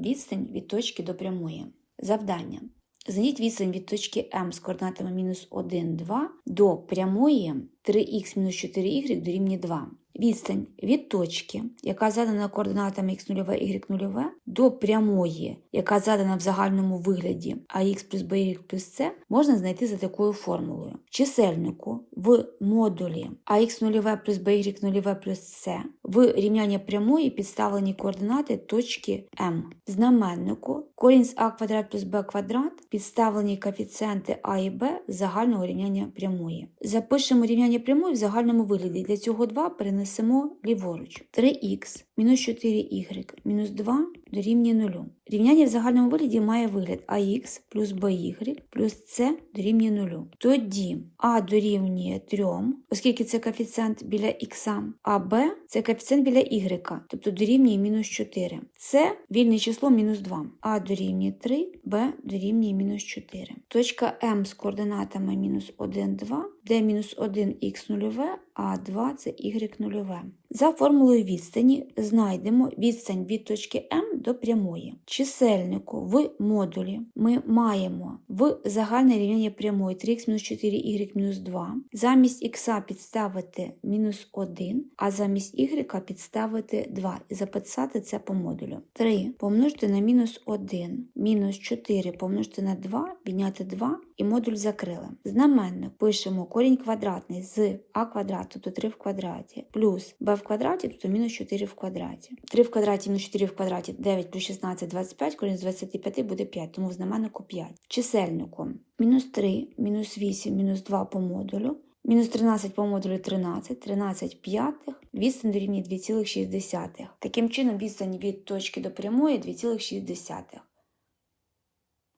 відстань від точки до прямої. Завдання. Знайдіть відстань від точки М з координатами мінус 1, 2 до прямої 3х мінус 4y дорівнює 2. Відстань від точки, яка задана координатами x0, y0, до прямої, яка задана в загальному вигляді ax плюс by плюс c, можна знайти за такою формулою. В чисельнику в модулі ax0 плюс by0 плюс c в рівняння прямої підставлені координати точки М. В знаменнику корінь з а квадрат плюс b квадрат підставлені коефіцієнти а і b загального рівняння прямої. Запишемо рівняння прямої в загальному вигляді. Для цього 2 перенесемо ліворуч. 3х мінус 4y мінус 2 дорівнює 0. Рівняння в загальному вигляді має вигляд ax плюс by плюс c дорівнює 0. Тоді а дорівнює 3, оскільки це коефіцієнт біля х, а b це коефіцієнт біля y, тобто дорівнює мінус 4. Це вільне число мінус 2. а дорівнює 3, b дорівнює мінус 4. Точка М з координатами мінус 1, 2, де мінус 1 х нульове, а 2 це y нульове. За формулою відстані знайдемо відстань від точки М до прямої. Чисельнику в модулі ми маємо в загальне рівняння прямої 3х мінус 4y мінус 2. Замість х підставити мінус 1, а замість y підставити 2 і записати це по модулю. 3 помножити на мінус 1, мінус 4 помножити на 2, підняти 2 і модуль закрили. Знаменник пишемо корінь квадратний з а квадрат, тобто 3 в квадраті, плюс b в квадраті, тобто мінус 4 в квадраті. 3 в квадраті мінус 4 в квадраті 9 плюс 16 25, корінь з 25 буде 5, тому в знаменнику 5. Чисельником мінус 3, мінус 8, мінус 2 по модулю. Мінус 13 по модулю 13, 13 п'ятих, відстань дорівнює 2,6. Таким чином, відстань від точки до прямої 2,6.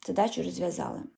Задачу розв'язали.